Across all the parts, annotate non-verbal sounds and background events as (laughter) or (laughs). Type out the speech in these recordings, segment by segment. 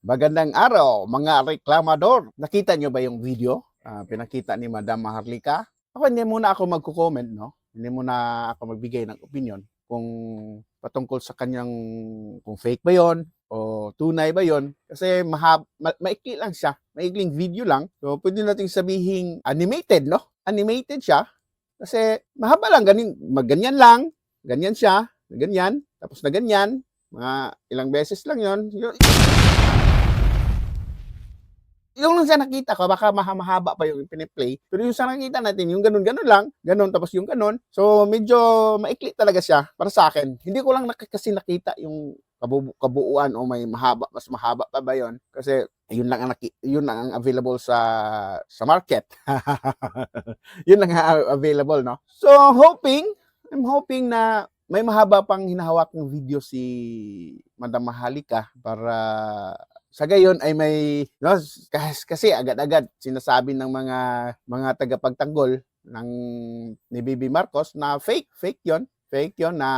Magandang araw, mga reklamador. Nakita nyo ba yung video? Ah, pinakita ni Madam Maharlika? Ako hindi muna ako magko-comment, no? Hindi muna ako magbigay ng opinion kung patungkol sa kanyang kung fake ba 'yon o tunay ba 'yon kasi mahab ma- maikli lang siya. Maikling video lang. So pwede nating sabihin animated, no? Animated siya kasi mahaba lang ganin, magganyan lang, ganyan siya, ganyan, tapos na ganyan, mga ilang beses lang 'yon. Yun- yung lang sa nakita ko, baka maha- mahaba pa yung piniplay. Pero yung sa nakita natin, yung ganun-ganun lang, ganun, tapos yung ganun. So, medyo maikli talaga siya para sa akin. Hindi ko lang nak- kasi nakita yung kabu- kabuuan o may mahaba, mas mahaba pa ba yon Kasi yun lang ang, yun lang ang available sa sa market. (laughs) yun lang ang available, no? So, hoping, I'm hoping na may mahaba pang hinahawak ng video si Madam Mahalika para sa gayon ay may no, kas- kasi agad-agad sinasabi ng mga mga tagapagtanggol ng ni Bibi Marcos na fake fake yon fake yon na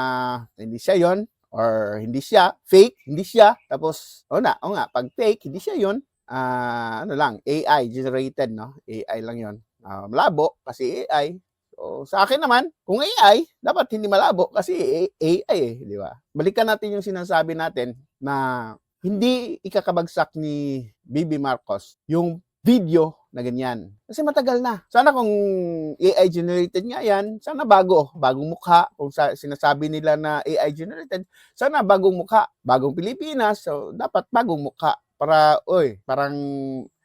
hindi siya yon or hindi siya fake hindi siya. Tapos o na o nga pag fake hindi siya yon ah ano lang AI generated no? AI lang yon Ah, malabo kasi AI So, sa akin naman, kung AI, dapat hindi malabo kasi AI eh, di ba? Balikan natin yung sinasabi natin na hindi ikakabagsak ni Bibi Marcos yung video na ganyan. Kasi matagal na. Sana kung AI generated nga yan, sana bago, bagong mukha. Kung sa, sinasabi nila na AI generated, sana bagong mukha, bagong Pilipinas. So, dapat bagong mukha para, oy, parang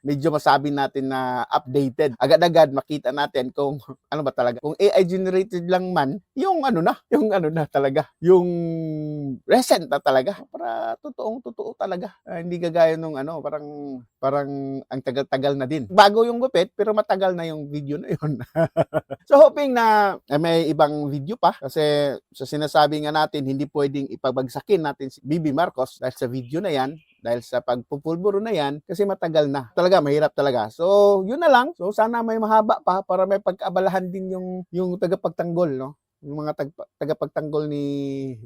medyo masabi natin na updated. Agad-agad makita natin kung (laughs) ano ba talaga. Kung AI generated lang man, yung ano na, yung ano na talaga, yung recent na talaga. Para totoong totoo talaga. Ah, hindi kagaya nung ano, parang parang ang tagal-tagal na din. Bago yung gupit, pero matagal na yung video na yun. (laughs) so hoping na eh, may ibang video pa kasi sa sinasabi nga natin, hindi pwedeng ipabagsakin natin si Bibi Marcos dahil sa video na yan dahil sa pagpupulburo na yan kasi matagal na. Talaga mahirap talaga. So, yun na lang. So, sana may mahaba pa para may pagkaabalahan din yung yung tagapagtanggol, no? Yung mga tag, tagapagtanggol ni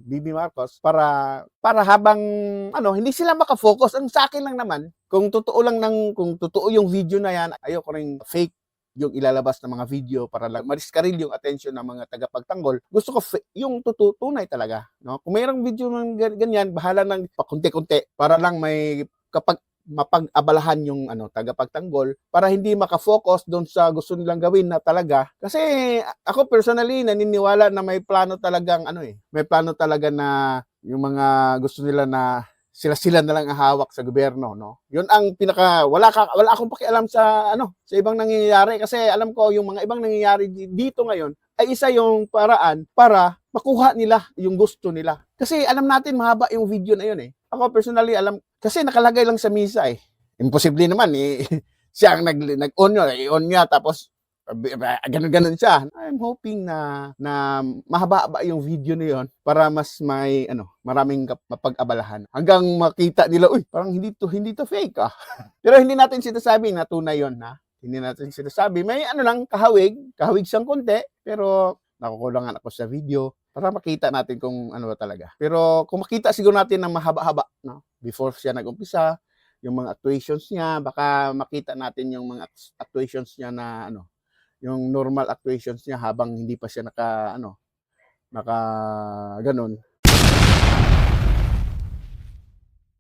Bibi Marcos para para habang ano, hindi sila makafocus. Ang sa akin lang naman, kung totoo lang ng kung totoo yung video na yan, ayoko ring fake yung ilalabas ng mga video para lang mariskaril yung attention ng mga tagapagtanggol. Gusto ko yung totoo tunay talaga, no? Kung mayroong video ng gan- ganyan, bahala nang pakunti-kunti para lang may kapag mapag-abalahan yung ano tagapagtanggol para hindi makafocus doon sa gusto nilang gawin na talaga kasi ako personally naniniwala na may plano talagang ano eh may plano talaga na yung mga gusto nila na sila-sila na lang ang hawak sa gobyerno, no? Yun ang pinaka wala ka wala akong pakialam sa ano, sa ibang nangyayari kasi alam ko yung mga ibang nangyayari di- dito ngayon ay isa yung paraan para makuha nila yung gusto nila. Kasi alam natin mahaba yung video na yun eh. Ako personally alam kasi nakalagay lang sa misa eh. Imposible naman eh. (laughs) siya ang nag nag-on yun, i-on niya tapos ganun-ganun siya. I'm hoping na na mahaba-haba yung video na yon para mas may ano, maraming mapag-abalahan. Hanggang makita nila, uy, parang hindi to hindi to fake ah. (laughs) Pero hindi natin sinasabing na tunay yon ha. Hindi natin sinasabi. May ano lang, kahawig, kahawig siyang konti, pero nakukulangan ako sa video para makita natin kung ano ba talaga. Pero kung makita siguro natin ng mahaba-haba, no? Before siya nag-umpisa, yung mga actuations niya, baka makita natin yung mga act- actuations niya na ano, yung normal actuations niya habang hindi pa siya naka ano, naka ganun.